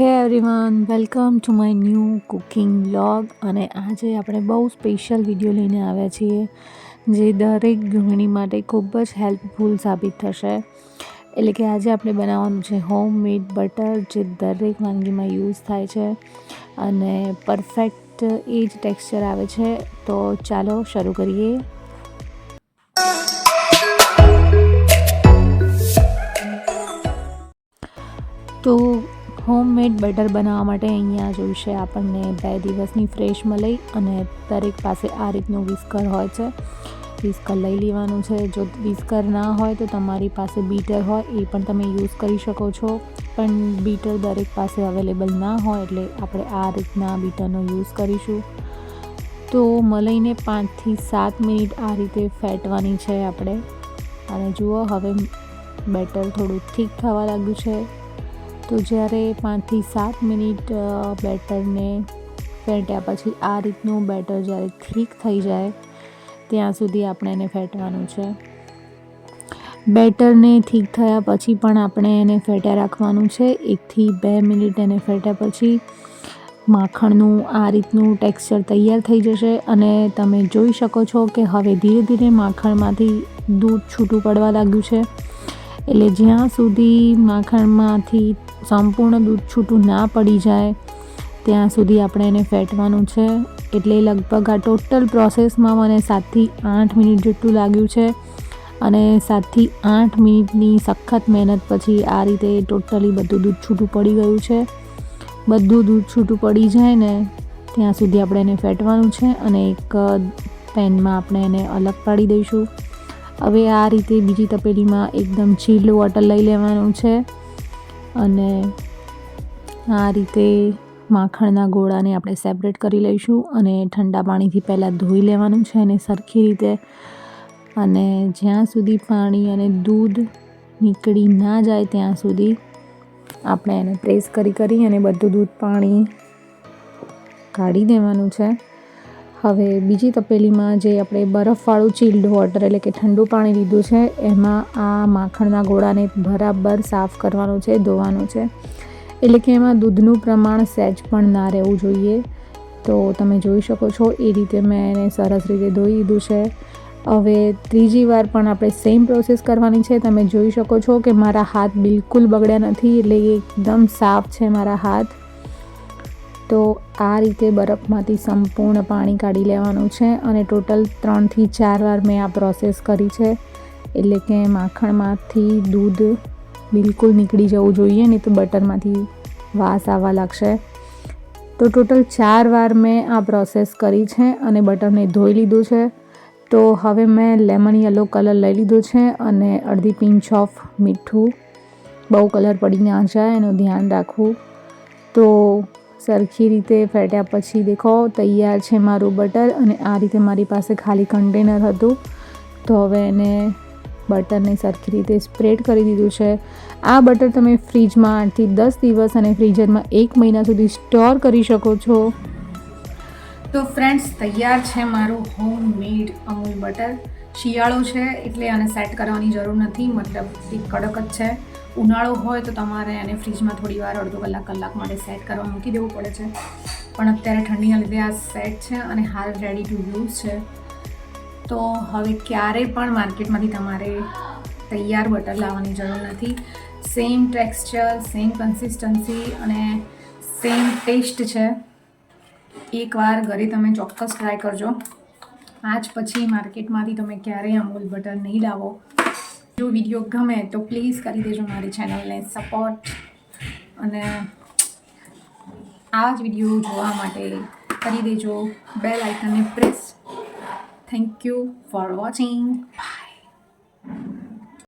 Hey everyone, welcome to my new cooking blog અને આજે આપણે બહુ સ્પેશિયલ વીડિયો લઈને આવ્યા છીએ, જે દરેક ગૃહિણી માટે ખૂબ જ હેલ્પફુલ સાબિત થશે. એટલે કે આજે આપણે બનાવવાનું છે હોમ મેડ બટર, જે દરેક વાનગીમાં યુઝ થાય છે. અને પરફેક્ટ એ જ ટેક્સચર આવે છે. તો ચાલો શરૂ કરીએ. તો હોમમેડ બટર બનાવવા માટે અહીંયા જોઈશે આપણને બે દિવસની ફ્રેશ મલાઈ અને દરેક પાસે આ રીતનું વિસ્કર હોય છે. વિસ્કર લઈ લેવાનું છે. જો વિસ્કર ના હોય તો તમારી પાસે બીટર હોય, એ પણ તમે યુઝ કરી શકો છો. પણ બીટર દરેક પાસે અવેલેબલ ના હોય એટલે આપણે આ રીતના બીટરનો યુઝ કરીશું. તો મલાઈને પાંચથી સાત મિનિટ આ રીતે ફેટવાની છે આપણે. અને જુઓ, હવે બેટર થોડું થીક થવા લાગ્યું છે. તો જ્યારે પાંચથી સાત મિનિટ બેટરને ફેંટ્યા પછી આ રીતનું બેટર જ્યારે થીક થઈ જાય, ત્યાં સુધી આપણે એને ફેટવાનું છે. બેટરને થીક થયા પછી પણ આપણે એને ફેટ્યા રાખવાનું છે. એકથી બે મિનિટ એને ફેટ્યા પછી માખણનું આ રીતનું ટેક્સચર તૈયાર થઈ જશે અને તમે જોઈ શકો છો કે હવે ધીરે ધીરે માખણમાંથી દૂધ છૂટું પડવા લાગ્યું છે. એટલે જ્યાં સુધી માખણમાંથી સંપૂર્ણ દૂધ છૂટું ના પડી જાય, ત્યાં સુધી આપણે એને ફેટવાનું છે. એટલે લગભગ આ ટોટલ પ્રોસેસમાં મને સાતથી આઠ મિનિટ જેટલું લાગ્યું છે અને સાતથી આઠ મિનિટની સખત મહેનત પછી આ રીતે ટોટલી બધું દૂધ છૂટું પડી ગયું છે. બધું દૂધ છૂટું પડી જાય ને, ત્યાં સુધી આપણે એને ફેટવાનું છે અને એક પેનમાં આપણે એને અલગ પાડી દઈશું. હવે આ રીતે બીજી તપેલીમાં એકદમ છીલું વોટર લઈ લેવાનું છે. અને આ રીતે માખણના ગોળાને આપણે સેપરેટ કરી લઈશું અને ઠંડા પાણીથી પહેલાં ધોઈ લેવાનું છે અને સરખી રીતે અને જ્યાં સુધી પાણી અને દૂધ નીકળી ના જાય ત્યાં સુધી આપણે એને પ્રેસ કરી કરી અને બધું દૂધ પાણી કાઢી દેવાનું છે. હવે બીજી તપેલીમાં જે આપણે બરફવાળું ચીલ્ડ વોટર એટલે કે ઠંડુ પાણી લીધું છે, એમાં આ માખણના ગોળાને બરાબર સાફ કરવાનું છે, ધોવાનું છે. એટલે કે એમાં દૂધનું પ્રમાણ સહેજ પણ ના રહેવું જોઈએ. તો તમે જોઈ શકો છો, એ રીતે મેં એને સરસ રીતે ધોઈ દીધું છે. હવે ત્રીજી વાર પણ આપણે સેમ પ્રોસેસ કરવાની છે. તમે જોઈ શકો છો કે મારા હાથ બિલકુલ બગડ્યા નથી, એટલે એકદમ સાફ છે મારા હાથ. તો આ રીતે બરફમાંથી સંપૂર્ણ પાણી કાઢી લેવાનું છે અને ટોટલ ત્રણથી ચાર વાર મેં આ પ્રોસેસ કરી છે. એટલે કે માખણમાંથી દૂધ બિલકુલ નીકળી જવું જોઈએ, નહીં તો બટરમાંથી વાસ આવવા લાગશે. તો ટોટલ ચાર વાર મેં આ પ્રોસેસ કરી છે અને બટરને ધોઈ લીધું છે. તો હવે મેં લેમન યલો કલર લઈ લીધો છે અને અડધી પિંચ ઓફ મીઠું બહુ કલર પડી ના જાય એનું ધ્યાન રાખવું. તો સરખી રીતે ફેટ્યા પછી દેખો, તૈયાર છે મારું બટર અને આ રીતે મારી પાસે ખાલી કન્ટેનર હતું. તો હવે એને બટરને સરખી રીતે સ્પ્રેડ કરી દીધું છે. આ બટર તમે ફ્રીજમાં આઠથી દસ દિવસ અને ફ્રીઝરમાં એક મહિના સુધી સ્ટોર કરી શકો છો. તો ફ્રેન્ડ્સ, તૈયાર છે મારું હોમ મેડ અમૂલ બટર. શિયાળો છે એટલે આને સેટ કરવાની જરૂર નથી, મતલબ કડક જ છે. ઉનાળો હોય તો તમારે એને ફ્રીજમાં થોડી વાર અડધો કલાક કલાક માટે સેટ કરવા મૂકી દેવું પડે છે. પણ અત્યારે ઠંડીના લીધે આ સેટ છે અને હાલ રેડી ટુ યુઝ છે. તો હવે ક્યારે પણ માર્કેટમાંથી તમારે તૈયાર બટર લાવવાની જરૂર નથી. સેમ ટેક્સચર સેમ કન્સિસ્ટન્સી અને સેમ ટેસ્ટ છે. એકવાર ઘરે તમે ચોક્કસ ટ્રાય કરજો. આજ પછી માર્કેટમાંથી તમે ક્યારેય અમૂલ બટર નહીં લાવો. જો વીડિયો ગમે તો પ્લીઝ કરી દેજો મારી ચેનલને સપોર્ટ અને આ જ વીડિયો જોવા માટે કરી દેજો. Bell આઇકનને press thank you for watching bye